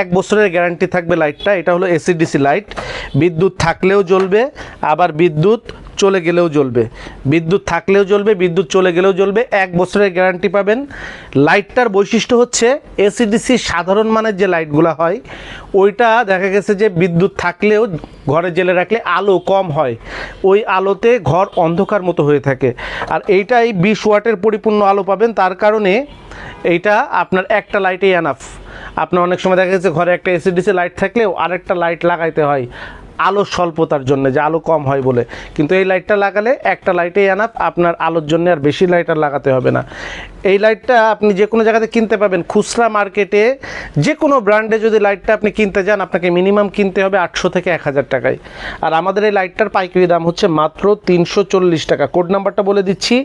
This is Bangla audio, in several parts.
এক বছরের গ্যারান্টি থাকবে লাইটটা, এটা হলো এসিডিসি লাইট। বিদ্যুৎ থাকলেও জ্বলবে, আবার বিদ্যুৎ চলে গেলেও জ্বলবে। বিদ্যুৎ থাকলেও জ্বলবে, বিদ্যুৎ চলে গেলেও জ্বলবে, এক বছরের গ্যারান্টি পাবেন। লাইটটার বৈশিষ্ট্য হচ্ছে এসিডিসি সাধারণ মানের যে লাইটগুলো হয়, ওইটা দেখা গেছে যে বিদ্যুৎ থাকলেও ঘরে জেলে রাখলে আলো কম হয়। ওই আলোতে ঘর অন্ধকার মতো হয়ে থাকে। আর এইটাই বিশ ওয়াটের পরিপূর্ণ আলো পাবেন, তার কারণে এইটা আপনার একটা লাইটেই এনাফ আপনার অনেক সময় দেখা গেছে ঘরে একটা এসিডিসি লাইট থাকলেও আরেকটা লাইট লাগাইতে হয়। আলো স্বল্পতার জন্য, যে আলো কম হয় বলে। কিন্তু এই লাইটটা লাগালে একটা লাইটেই আনাপ আপনার আলোর জন্য আর বেশি লাইট আর লাগাতে হবে না। এই লাইটটা আপনি যে কোনো জায়গাতে কিনতে পাবেন। খুচরা মার্কেটে যে কোনো ব্র্যান্ডে যদি লাইটটা আপনি কিনতে যান, আপনাকে মিনিমাম কিনতে হবে আটশো থেকে এক হাজার টাকায়। আর আমাদের এই লাইটটার পাইকারি দাম হচ্ছে মাত্র তিনশো চল্লিশ টাকা। কোড নাম্বারটা বলে দিচ্ছি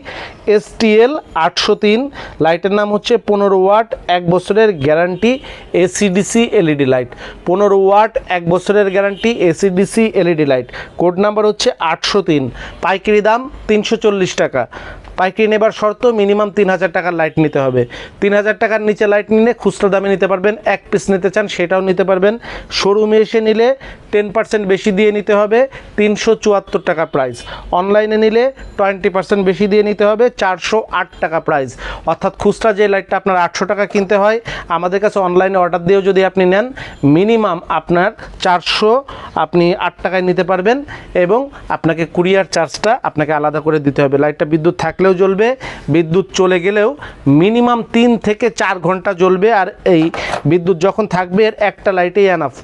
এস টিএল আটশো তিন লাইটের নাম হচ্ছে পনেরো ওয়াট, এক বছরের guarantee AC DC LED light পনেরো ওয়াট, এক বছরের guarantee AC DC LED light. Code number হচ্ছে আটশো তিন। পাইকারি দাম তিনশো চল্লিশ টাকা। পাইকারি নেবার শর্ত, মিনিমাম তিন হাজার টাকার লাইট নিতে হবে। তিন হাজার টাকার নিচে লাইট নিলে খুচরা দামে নিতে পারবেন, এক পিস নিতে চান সেটাও নিতে পারবেন। শোরুমে এসে নিলে টেন পার্সেন্ট বেশি দিয়ে নিতে হবে, তিনশো চুয়াত্তর টাকা প্রাইস অনলাইনে নিলে টোয়েন্টি পার্সেন্ট বেশি দিয়ে নিতে হবে, চারশো আট টাকা প্রাইস অর্থাৎ খুচরা যে লাইটটা আপনার আটশো টাকা কিনতে হয়, আমাদের কাছে অনলাইনে অর্ডার দিয়েও যদি আপনি নেন মিনিমাম আপনার চারশো আপনি আট টাকায় নিতে পারবেন এবং আপনাকে কুরিয়ার চার্জটা আপনাকে আলাদা করে দিতে হবে। লাইটটা বিদ্যুৎ থাকলেও জ্বলবে, বিদ্যুৎ চলে গেলেও মিনিমাম তিন থেকে চার ঘণ্টা জ্বলবে আর এই বিদ্যুৎ যখন থাকবে, এর একটা লাইটেই এনাফ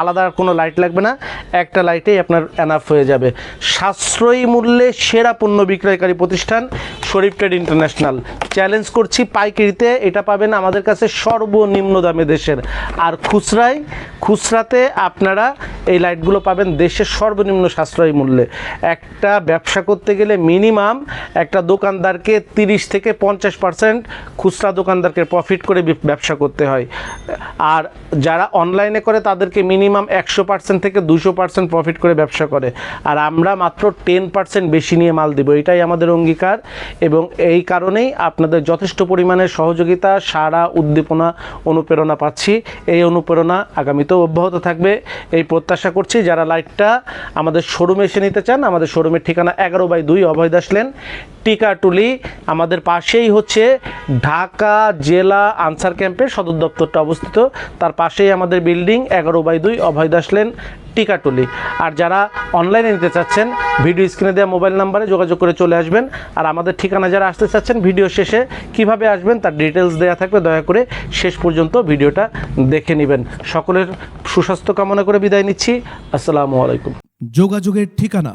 আলাদা কোনো লাইট লাগবে না, একটা লাইটেই আপনার এনাফ হয়ে যাবে। সাশ্রয়ী মূল্যে সেরা পণ্য বিক্রয়কারী প্রতিষ্ঠান শরীফ ট্রেড ইন্টারন্যাশনাল। চ্যালেঞ্জ করছি পাইকারিতে, এটা পাবেন আমাদের কাছে সর্বনিম্ন দামে দেশের। আর খুচরায়, খুচরাতে আপনারা এই লাইটগুলো পাবেন দেশের সর্বনিম্ন সাশ্রয়ী মূল্যে। একটা ব্যবসা করতে গেলে মিনিমাম একটা দোকানদারকে তিরিশ থেকে পঞ্চাশ পার্সেন্ট খুচরা দোকানদারকে প্রফিট করে ব্যবসা করতে হয়। আর যারা অনলাইনে করে তাদেরকে মিনিমাম একশো পার্সেন্ট থেকে দুশো পার্সেন্ট প্রফিট করে ব্যবসা করে। আর আমরা মাত্র টেন পার্সেন্ট বেশি নিয়ে মাল দিব। এটাই আমাদের অঙ্গীকার এবং এই কারণেই আপনাদের যথেষ্ট পরিমাণে সহযোগিতা সারা উদ্দীপনা, অনুপ্রেরণা পাচ্ছি। এই অনুপ্রেরণা আগামীতেও অব্যাহত থাকবে। এই প্রত্যাশা করছি যারা লাইটটা আমাদের শোরুমে এসে নিতে চান, আমাদের শোরুমের ঠিকানা এগারো বাই দুই অভয় দাস লেন টিকাটুলি আমাদের পাশেই হচ্ছে ঢাকা জেলা আনসার ক্যাম্পের সদর দপ্তরটা অবস্থিত। তার পাশেই আমাদের বিল্ডিং এগারো বাই দুই অভয় দাস লেন টিকাটুলি। আর যারা অনলাইনে নিতে চাচ্ছেন ভিডিও স্ক্রিনে দেওয়া মোবাইল নাম্বারে যোগাযোগ করে চলে আসবেন। আর আমাদের ঠিকানা যারা আসতে চাচ্ছেন ভিডিও শেষে কীভাবে আসবেন তার ডিটেলস দেওয়া থাকবে, দয়া করে শেষ পর্যন্ত ভিডিওটা দেখে নেবেন। সকলের সুস্বাস্থ্য কামনা করে বিদায় নিচ্ছি। আসসালামু আলাইকুম। যোগাযোগের ঠিকানা